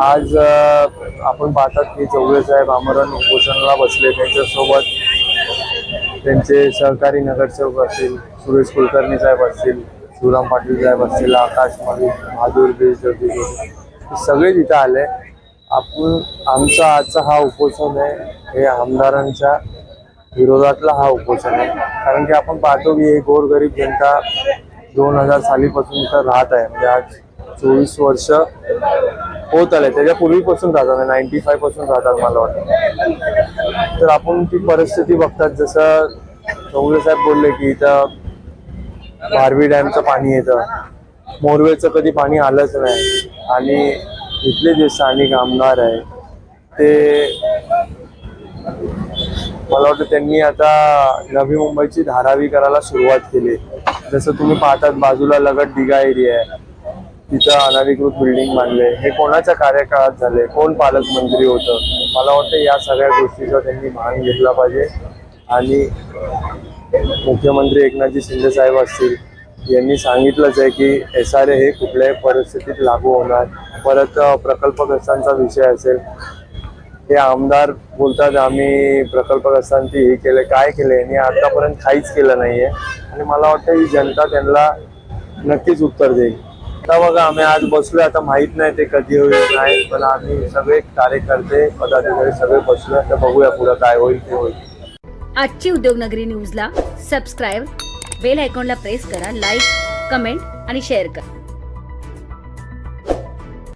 आज आपण पाहतात की चौघे साहेब आमरण उपोषणाला बसले. त्यांच्यासोबत त्यांचे सहकारी नगरसेवक असतील सुरेश कुलकर्णी साहेब असतील शिवराम पाटील साहेब असतील आकाश मलिक बहादूर बी हे सगळे तिथं आले. आपण आमचा आजचा हा उपोषण आहे. हे आमदारांच्या विरोधातला हा उपोषण आहे. कारण की आपण पाहतो की ही गोरगरीब जनता दोन हजार सालीपासून इथं राहत आहे. म्हणजे आज चोवीस वर्ष होत आले. त्याच्या पूर्वीपासून राहतात म्हणजे नाईन्टी फायपासून राहतात मला वाटतं. तर आपण ती परिस्थिती बघतात जसं चौगले साहेब बोलले की इथं बारवी डॅमचं पाणी येतं. मोरवेचं कधी पाणी आलंच नाही. आणि इथले जे स्थानिक आमदार आहे ते मला वाटतं त्यांनी आता नवी मुंबईची धारावी करायला सुरुवात केली. जसं तुम्ही पाहतात बाजूला लगत डिगा एरिया आहे. तिथं अनधिकृत बिल्डिंग बांधले. हे कोणाच्या कार्यकाळात झाले? कोण पालकमंत्री होतं? मला वाटतं या सगळ्या गोष्टीचा त्यांनी भान घेतला पाहिजे. आणि मुख्यमंत्री एकनाथजी शिंदे साहेब असतील यांनी सांगितलंच आहे की एस आर ए हे कुठल्याही परिस्थितीत लागू होणार. परत प्रकल्पग्रस्तांचा विषय असेल. हे आमदार बोलतात आम्ही प्रकल्पग्रस्तांची हे केलं काय केलं यांनी आतापर्यंत काहीच केलं नाहीये. आणि मला वाटतं ही जनता त्यांना नक्कीच उत्तर देईल. आता बघा आम्ही आज बसलोय. आता माहीत नाही ते कधी होईल नाही पण आम्ही सगळे कार्यकर्ते पदाधिकारी सगळे बसलोय. आता बघूया पुढे काय होईल ते होईल. आजची उद्योगनगरी न्यूजला सबस्क्राईब बेल आयकॉनला प्रेस करा लाईक कमेंट आणि शेअर करा.